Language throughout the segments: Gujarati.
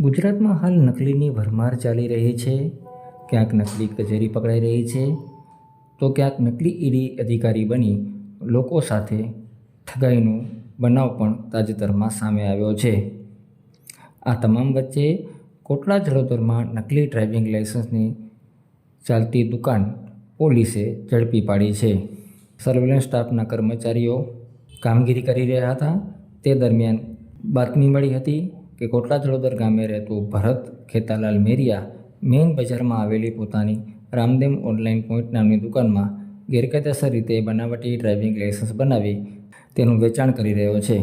ગુજરાતમાં હાલ નકલીની ભરમાર ચાલી રહી છે. ક્યાંક નકલી કચેરી પકડાઈ રહી છે. તો ક્યાંક નકલી ઈડી અધિકારી બની લોકો સાથે ઠગાઈનો બનાવ પણ તાજેતરમાં સામે આવ્યો છે. આ તમામ વચ્ચે કોટડા જડોદરમાં નકલી ડ્રાઇવિંગ લાઇસન્સની ચાલતી દુકાન પોલીસે ઝડપી પાડી છે. સર્વેલન્સ સ્ટાફના કર્મચારીઓ કામગીરી કરી રહ્યા હતા. તે દરમિયાન બાતમી મળી હતી કે કોટલા જડોદર ગામે રહેતું ભરત ખેતાલાલ મેરિયા મેઇન બજારમાં આવેલી પોતાની રામદેવ ઓનલાઈન પોઈન્ટ નામની દુકાનમાં ગેરકાયદેસર રીતે બનાવટી ડ્રાઇવિંગ લાઇસન્સ બનાવી તેનું વેચાણ કરી રહ્યો છે.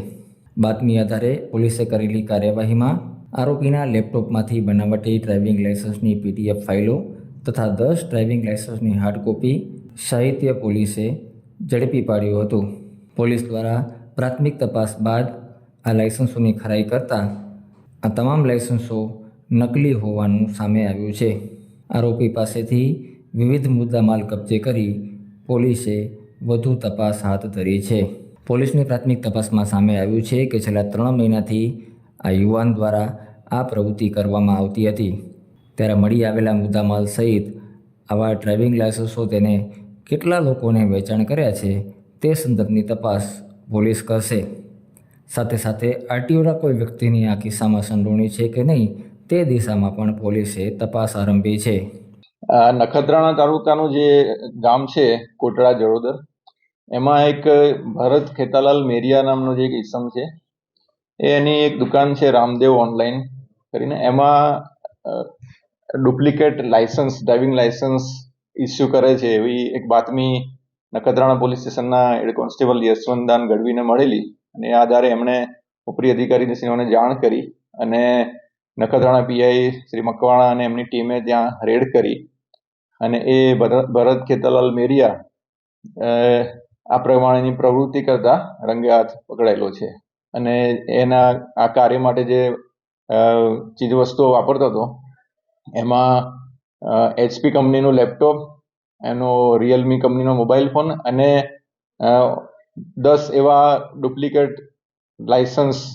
બાતમી આધારે પોલીસે કરેલી કાર્યવાહીમાં આરોપીના લેપટોપમાંથી બનાવટી ડ્રાઇવિંગ લાઇસન્સની પીડીએફ ફાઇલો તથા દસ ડ્રાઇવિંગ લાઇસન્સની હાર્ડ કોપી સાહિત્ય પોલીસે ઝડપી પાડ્યું હતું. પોલીસ દ્વારા પ્રાથમિક તપાસ બાદ આ લાઇસન્સોની ખરાઈ કરતાં આ તમામ લાયસન્સો નકલી હોવાનું સામે આવ્યું છે. આરોપી પાસેથી વિવિધ મુદ્દામાલ કબજે કરી પોલીસે વધુ તપાસ હાથ ધરી છે. પોલીસની પ્રાથમિક તપાસમાં સામે આવ્યું છે કે છેલ્લા ત્રણ મહિનાથી આ યુવાન દ્વારા આ પ્રવૃત્તિ કરવામાં આવતી હતી. ત્યારે મળી આવેલા મુદ્દામાલ સહિત આવા ડ્રાઇવિંગ લાયસન્સો તેને કેટલા લોકોને વેચાણ કર્યા છે તે સંદર્ભની તપાસ પોલીસ કરશે. સાથે સાથે આરટીઓના કોઈ વ્યક્તિની આ કિસ્સામાં સંડોવણી છે કે નહીં, તે દિશામાં પણ પોલીસે તપાસ આરંભી છે. નખત્રાણા તાલુકાનું જે ગામ છે, કોટડા જડોદર, એમાં એક ભરત ખેતાલાલ મેરિયા નામનો જે એક ઇસમ છે એની એક દુકાન છે, રામદેવ ઓનલાઈન કરીને. એમાં duplicate licence driving licence issue કરે છે એવી એક બાતમી નખત્રાણા પોલીસ સ્ટેશનના હેડ કોન્સ્ટેબલ યશવંતદાન ગઢવીને મળેલી. અને એ આધારે એમણે ઉપરી અધિકારી શ્રીઓને જાણ કરી અને નખત્રાણા પીઆઈ શ્રી મકવાણા અને એમની ટીમે ત્યાં રેડ કરી અને એ ભરત ખેતલાલ મેરિયા આ પ્રમાણેની પ્રવૃત્તિ કરતા રંગે હાથ પકડાયેલો છે. અને એના, આ કાર્ય માટે જે ચીજ ચીજવસ્તુઓ વાપરતો હતો, એમાં એચપી કંપનીનું લેપટોપ, એનો રિયલમી કંપનીનો મોબાઈલ ફોન અને દસ એવા ડુપ્લિકેટ લાયસન્સ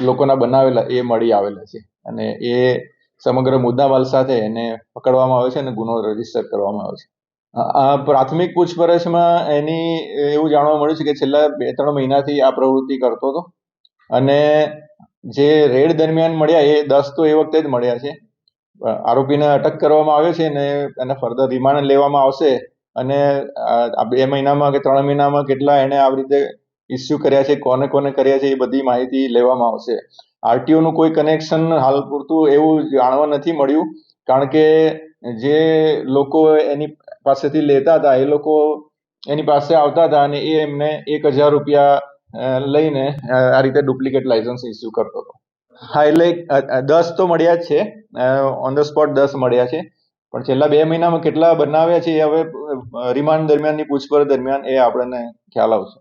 લોકોના બનાવેલા એ મળી આવેલા છે. અને એ સમગ્ર મુદ્દામાલ સાથે એને પકડવામાં આવે છે અને ગુનો રજિસ્ટર કરવામાં આવે છે. આ- પ્રાથમિક પૂછપરછમાં એની એવું જાણવા મળ્યું છે કે છેલ્લા બે ત્રણ મહિનાથી આ પ્રવૃત્તિ કરતો હતો. અને જે રેડ દરમિયાન મળ્યા એ દસ તો એ વખતે જ મળ્યા છે. આરોપીને અટક કરવામાં આવે છે ને એને ફર્ધર રિમાન્ડ લેવામાં આવશે અને આ બે મહિનામાં કે ત્રણ મહિનામાં કેટલા એને આવી રીતે ઇસ્યુ કર્યા છે, કોને કોને કર્યા છે એ બધી માહિતી લેવામાં આવશે. આરટીઓનું કોઈ કનેક્શન હાલ પૂરતું એવું જાણવા નથી મળ્યું, કારણ કે જે લોકો એની પાસેથી લેતા હતા, એ લોકો એની પાસે આવતા હતા અને એ એમને એક હજાર રૂપિયા લઈને આ રીતે ડુપ્લિકેટ લાયસન્સ ઇસ્યુ કરતો હતો. હા, એટલે દસ તો મળ્યા જ છે ઓન ધ સ્પોટ દસ મળ્યા છે. પણ છેલ્લા બે મહિનામાં કેટલા બનાવ્યા છે એ હવે રિમાન્ડ દરમિયાનની પૂછપરછ દરમિયાન એ આપણને ખ્યાલ આવશે.